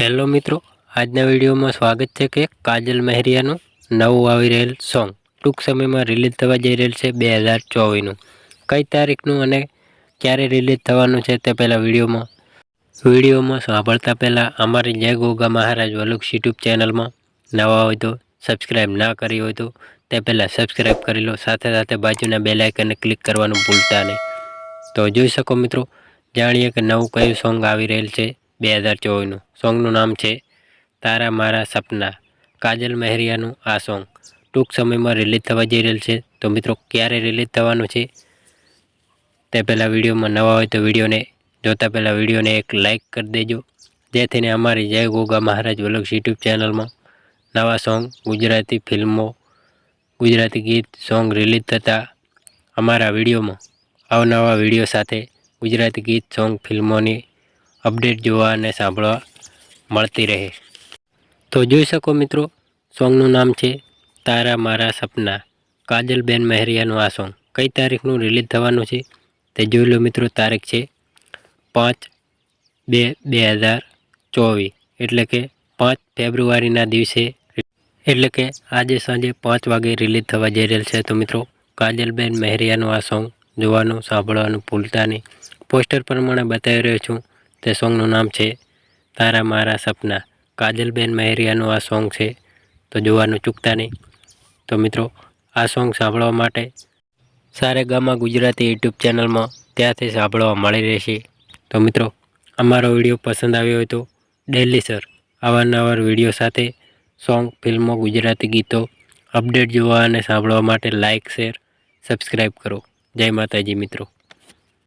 Hello મિત્રો, આજના વિડીયોમાં સ્વાગત છે કે કાજલ મહેરિયાનું નવું આવી રહેલ સોંગ ટૂંક સમયમાં રિલીઝ થવા જઈ રહેલ છે બે હજાર ચોવીસનું. કઈ તારીખનું અને ક્યારે રિલીઝ થવાનું છે તે પહેલાં વિડીયોમાં વિડીયોમાં સાંભળતા પહેલાં અમારી જય ગોગા મહારાજ વલુક્ષ યુટ્યુબ ચેનલમાં નવા હોય તો સબસ્ક્રાઈબ ના કરી હોય તો તે પહેલાં સબસ્ક્રાઈબ કરી લો. સાથે સાથે બાજુના બે લાઇકને ક્લિક કરવાનું ભૂલતા નહીં. તો જોઈ શકો મિત્રો, જાણીએ કે નવું કયું સોંગ આવી રહેલ છે બે હજાર ચોવીસનું. સોંગનું નામ છે તારા મારા સપના. કાજલ મહેરિયાનું આ સોંગ. ટૂંક સમયમાં રિલીઝ થવા જઈ રહેલ છે. તો મિત્રો, ક્યારે રિલીઝ થવાનું છે તે પહેલાં વિડીયોમાં નવા હોય તો વિડીયોને જોતા પહેલાં વિડીયોને એક લાઇક કરી દેજો. જેથીને અમારી જય ગોગા મહારાજ વલક્ષ યુટ્યુબ ચેનલમાં નવા સોંગ, ગુજરાતી ફિલ્મો, ગુજરાતી ગીત, સોંગ રિલીઝ થતાં અમારા વિડીયોમાં અવનવા વીડિયો સાથે ગુજરાતી ગીત, સોંગ, ફિલ્મોની અપડેટ જોવા અને સાંભળવા મળતી રહે. તો જોઈ શકો મિત્રો, સોંગનું નામ છે તારા મારા સપના. કાજલબેન મહેરિયાનું આ સોંગ. કઈ તારીખનું રિલીઝ થવાનું છે તે જોઈ લો મિત્રો, તારીખ છે પાંચ બે બે હજાર ચોવીસ. એટલે કે પાંચ ફેબ્રુઆરીના દિવસે એટલે કે આજે સાંજે પાંચ વાગે રિલીઝ થવા જઈ રહેલ છે. તો મિત્રો, કાજલબેન મહેરિયાનું આ સોંગ જોવાનું, સાંભળવાનું ભૂલતા નહીં. પોસ્ટર પ્રમાણે બતાવી રહ્યો છું. તે સોંગનું નામ છે તારા મારા સપના. કાજલબેન મહેરિયાનું આ સોંગ છે, તો જોવાનું ચૂકતા નહીં. તો મિત્રો, આ સોંગ સાંભળવા માટે સારે ગામા ગુજરાતી યુટ્યુબ ચેનલમાં ત્યાંથી સાંભળવા મળી રહેશે. તો મિત્રો, અમારો વીડિયો પસંદ આવ્યો હોય તો ડેલી સર અવારનવાર વીડિયો સાથે સોંગ, ફિલ્મો, ગુજરાતી ગીતો અપડેટ જોવા અને સાંભળવા માટે લાઇક શેર, સબસ્ક્રાઈબ કરો. જય માતાજી મિત્રો.